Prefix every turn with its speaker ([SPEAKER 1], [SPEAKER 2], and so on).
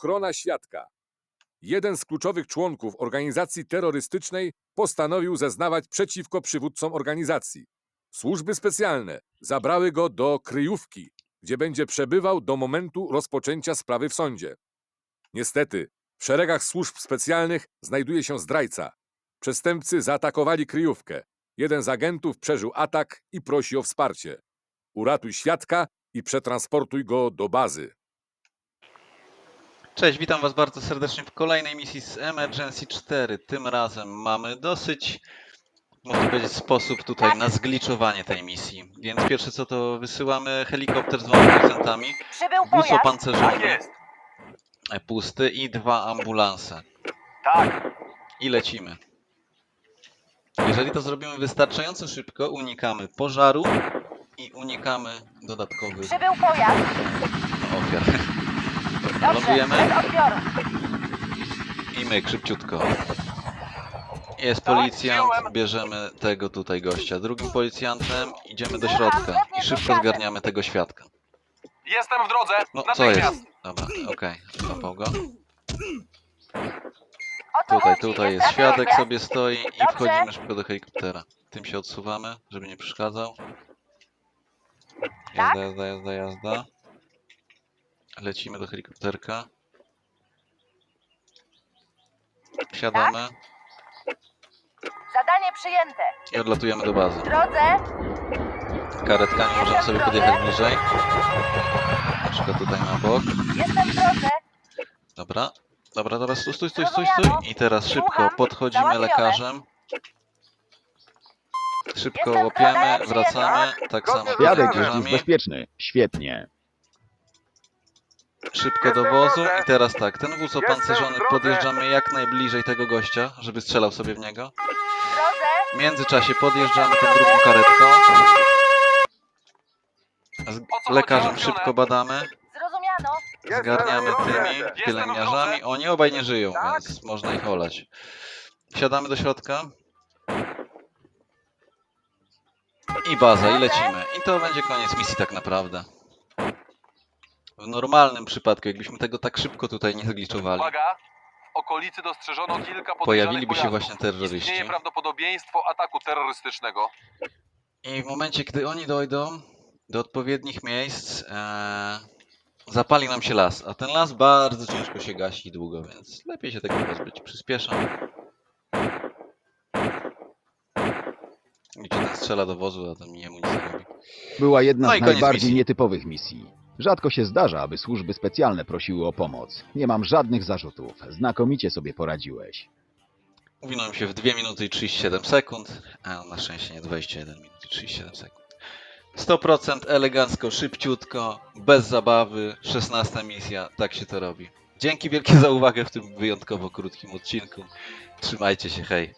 [SPEAKER 1] Ochrona świadka. Jeden z kluczowych członków organizacji terrorystycznej postanowił zeznawać przeciwko przywódcom organizacji. Służby specjalne zabrały go do kryjówki, gdzie będzie przebywał do momentu rozpoczęcia sprawy w sądzie. Niestety, w szeregach służb specjalnych znajduje się zdrajca. Przestępcy zaatakowali kryjówkę. Jeden z agentów przeżył atak i prosi o wsparcie. Uratuj świadka i przetransportuj go do bazy.
[SPEAKER 2] Cześć, witam Was bardzo serdecznie w kolejnej misji z Emergency 4. Tym razem mamy dosyć, można powiedzieć, sposób tutaj na zgliczowanie tej misji. Więc pierwsze co to wysyłamy helikopter z dwoma procentami,
[SPEAKER 3] Przybył
[SPEAKER 2] wóz
[SPEAKER 3] pojazd.
[SPEAKER 2] opancerzony,
[SPEAKER 4] jest.
[SPEAKER 2] pusty i dwa ambulanse.
[SPEAKER 4] Tak.
[SPEAKER 2] I lecimy. Jeżeli to zrobimy wystarczająco szybko, unikamy pożaru i unikamy dodatkowych
[SPEAKER 3] Przybył pojazd.
[SPEAKER 2] ofiar. Lądujemy.
[SPEAKER 3] odbioru.
[SPEAKER 2] I myk, szybciutko. Jest
[SPEAKER 4] Tak,
[SPEAKER 2] policjant, bierzemy tego tutaj gościa. Drugim policjantem idziemy do środka i szybko zgarniamy tego świadka.
[SPEAKER 4] Jestem w drodze.
[SPEAKER 2] No co jest? Dobra, okej, złapał go. Tutaj, tutaj jest świadek sobie stoi i wchodzimy szybko do helikoptera. Tym się odsuwamy, żeby nie przeszkadzał.
[SPEAKER 3] Tak?
[SPEAKER 2] Jazda, jazda, jazda, jazda. Lecimy do helikopterka. Wsiadamy
[SPEAKER 3] Zadanie przyjęte.
[SPEAKER 2] i odlatujemy do bazy.
[SPEAKER 3] W drodze.
[SPEAKER 2] Karetkami możemy sobie podjechać bliżej. Na przykład tutaj na bok.
[SPEAKER 3] Jestem w drodze.
[SPEAKER 2] Dobra. Dobra, dobra, stój, stój, stój, stój, stój. I teraz szybko podchodzimy lekarzem. Szybko łapiemy, wracamy. Tak samo
[SPEAKER 5] jest
[SPEAKER 2] lekarzami.
[SPEAKER 5] już bezpieczny. Świetnie.
[SPEAKER 2] Szybko do wozu i teraz tak, ten wóz opancerzony podjeżdżamy jak najbliżej tego gościa, żeby strzelał sobie w niego.
[SPEAKER 3] W
[SPEAKER 2] międzyczasie podjeżdżamy tą drugą karetką. Z lekarzem szybko badamy,
[SPEAKER 3] Zrozumiano.
[SPEAKER 2] zgarniamy tymi pielęgniarzami. Oni obaj nie żyją,
[SPEAKER 4] Tak?
[SPEAKER 2] więc można ich olać. Wsiadamy do środka. I baza, i lecimy. I to będzie koniec misji tak naprawdę. W normalnym przypadku, jakbyśmy tego tak szybko tutaj nie zgliczowali,
[SPEAKER 4] Uwaga. W okolicy dostrzeżono kilka podejrzanych
[SPEAKER 2] pojawiliby się
[SPEAKER 4] pojazdów.
[SPEAKER 2] właśnie terroryści.
[SPEAKER 4] Istnieje prawdopodobieństwo ataku terrorystycznego.
[SPEAKER 2] I w momencie, gdy oni dojdą do odpowiednich miejsc, e, zapali nam się las. A ten las bardzo ciężko się gasi i długo, więc lepiej się tego pozbyć. Przyspieszam. Gdzie ten strzela do wozu, a ten jemu nic nie robi.
[SPEAKER 5] Była jedna
[SPEAKER 2] No i
[SPEAKER 5] z
[SPEAKER 2] koniec
[SPEAKER 5] najbardziej
[SPEAKER 2] misji.
[SPEAKER 5] nietypowych misji. Rzadko się zdarza, aby służby specjalne prosiły o pomoc. Nie mam żadnych zarzutów. Znakomicie sobie poradziłeś.
[SPEAKER 2] Uwinąłem się w 2 minuty i 37 sekund, a na szczęście nie 21 minut i 37 sekund. 100% elegancko, szybciutko, bez zabawy, 16 misja, tak się to robi. Dzięki wielkie za uwagę w tym wyjątkowo krótkim odcinku. Trzymajcie się, hej.